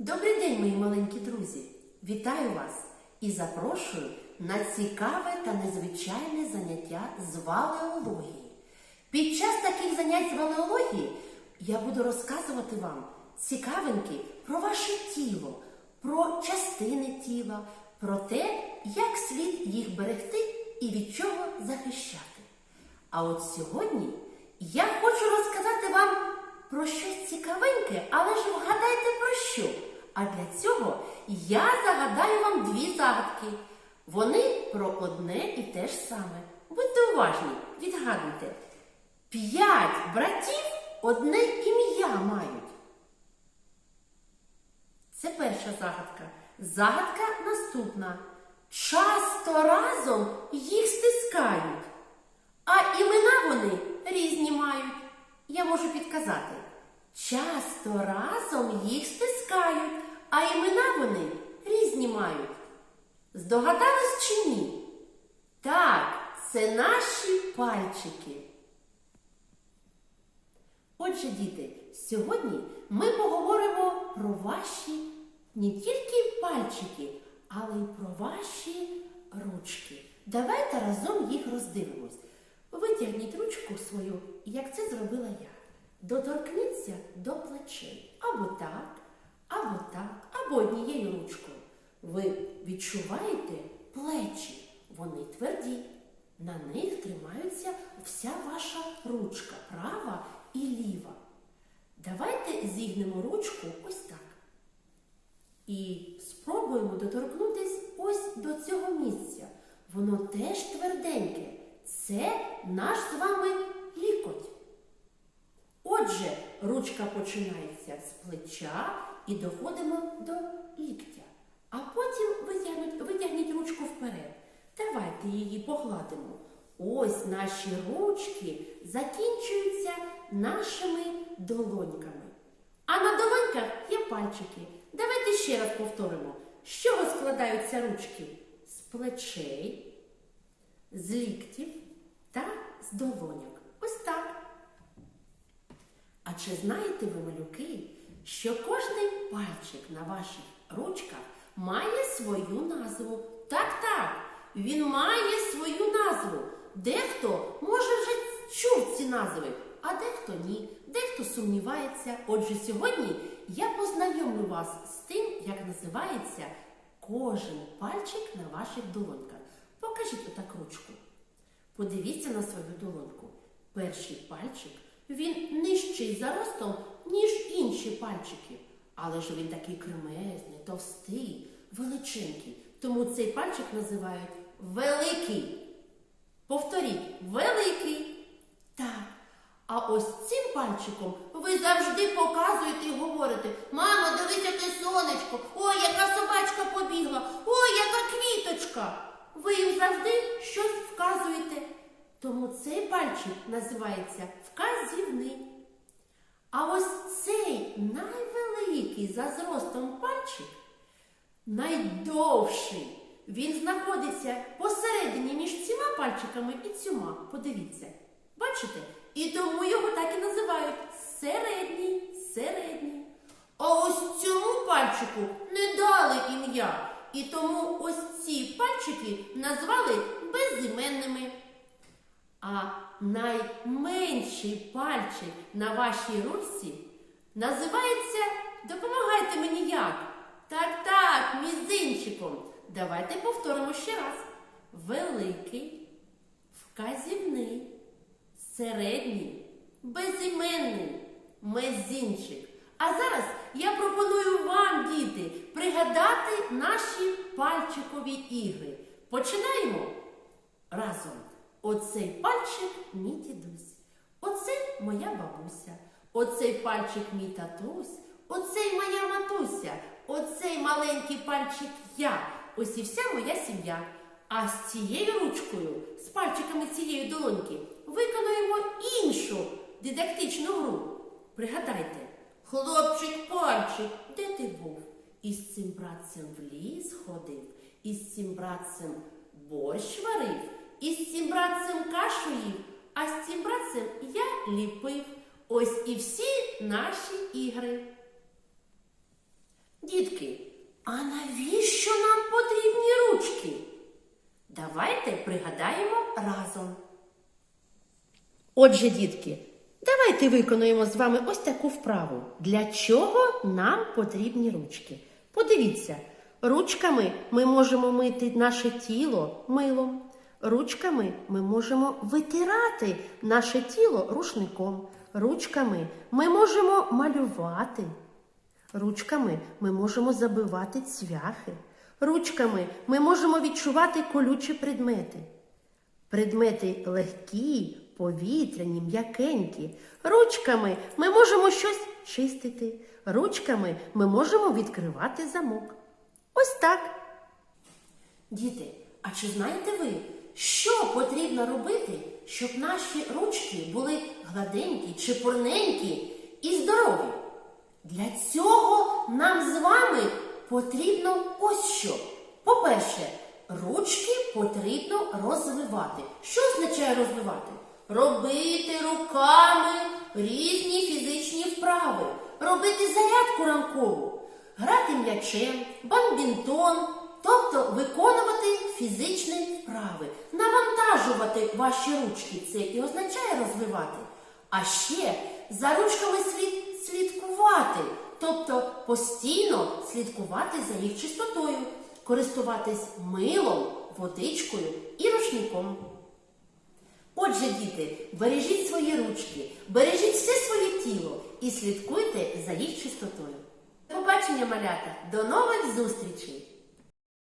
Добрий день, мої маленькі друзі! Вітаю вас і запрошую на цікаве та незвичайне заняття з валеології. Під час таких занять з валеології я буду розказувати вам цікавинки про ваше тіло, про частини тіла, про те, як слід їх берегти і від чого захищати. А от сьогодні я хочу розказати вам про щось цікавеньке, але ж вгадайте про що. А для цього я загадаю вам дві загадки. Вони про одне і те ж саме. Будьте уважні, відгадуйте. П'ять братів одне ім'я мають. Це перша загадка. Загадка наступна. Часто разом їх стискають, а імена вони різні мають. Я можу підказати. Часто разом їх стискають, а імена вони різні мають. Здогадались чи ні? Так, це наші пальчики. Отже, діти, сьогодні ми поговоримо про ваші не тільки пальчики, але й про ваші ручки. Давайте разом їх роздивимось. Витягніть ручку свою, як це зробила я. Доторкніться до плечей. Або так, або так, або однією ручкою. Ви відчуваєте плечі, вони тверді. На них тримаються вся ваша ручка, права і ліва. Давайте зігнемо ручку ось так. І спробуємо доторкнутись ось до цього місця. Воно теж тверденьке. Це наш з вами лікоть. Отже, ручка починається з плеча і доходимо до ліктя. А потім витягнуть, витягніть ручку вперед. Давайте її погладимо. Ось наші ручки закінчуються нашими долоньками. А на долоньках є пальчики. Давайте ще раз повторимо, з чого складаються ручки? З плечей, з ліктів та з долоньок. Ось так. А чи знаєте ви, малюки, що кожний пальчик на ваших ручках має свою назву? Так, так, він має свою назву. Дехто може вже чув ці назви, а дехто ні, дехто сумнівається. Отже, сьогодні я познайомлю вас з тим, як називається кожен пальчик на ваших долоньках. Покажіть отак ручку. Подивіться на свою долоньку. Перший пальчик він нижчий за ростом, ніж інші пальчики. Але ж він такий кремезний, товстий, величенький. Тому цей пальчик називають великий. Повторіть, великий. Так. А ось цим пальчиком ви завжди показуєте і говорите: Мамо, дивись, яке сонечко, ой, яка собачка побігла, ой, яка квіточка. Ви їм завжди щось вказуєте. Тому цей пальчик називається вказівний. А ось цей найвеликий за зростом пальчик найдовший. Він знаходиться посередині між цими пальчиками і цюма. Подивіться. Бачите? І тому його так і називають середній, середній. А ось цьому пальчику не дали ім'я. І тому ось ці пальчики назвали безіменними. А найменший пальчик на вашій ручці називається Допомагайте мені як? Так, так, мізинчиком. Давайте повторимо ще раз. Великий, вказівний, середній, безіменний, мезінчик. А зараз я пропоную пригадати наші пальчикові ігри. Починаємо разом. Оцей пальчик мій дідусь, оце моя бабуся, оцей пальчик мій татусь, оцей моя матуся, оцей маленький пальчик я, ось і вся моя сім'я. А з цією ручкою, з пальчиками цієї долоньки, виконуємо іншу дидактичну гру. Пригадайте, хлопчик пальчик, де ти був? Із цим братцем в ліс ходив, із цим братцем борщ варив. Із цим братцем кашу їв, а з цим братцем я ліпив. Ось і всі наші ігри. Дітки, а навіщо нам потрібні ручки? Давайте пригадаємо разом. Отже, дітки, давайте виконуємо з вами ось таку вправу. Для чого нам потрібні ручки? Подивіться, ручками ми можемо мити наше тіло милом. Ручками ми можемо витирати наше тіло рушником. Ручками ми можемо малювати. Ручками ми можемо забивати цвяхи. Ручками ми можемо відчувати колючі предмети. Предмети легкі, повітряні, м'якенькі. Ручками ми можемо щось чистити. Ручками ми можемо відкривати замок. Ось так. Діти, а чи знаєте ви, що потрібно робити, щоб наші ручки були гладенькі, чепурненькі і здорові? Для цього нам з вами потрібно ось що. По-перше, ручки потрібно розвивати. Що означає розвивати? Робити руками різні фізичні вправи, робити зарядку ранкову, грати м'ячем, бадмінтон, тобто виконувати фізичні вправи, навантажувати ваші ручки. Це і означає розвивати. А ще за ручками слід слідкувати, тобто постійно слідкувати за їх чистотою, користуватись милом, водичкою і рушником. Отже, діти, бережіть свої ручки, бережіть все своє тіло і слідкуйте за їх чистотою. До побачення, малята! До нових зустрічей!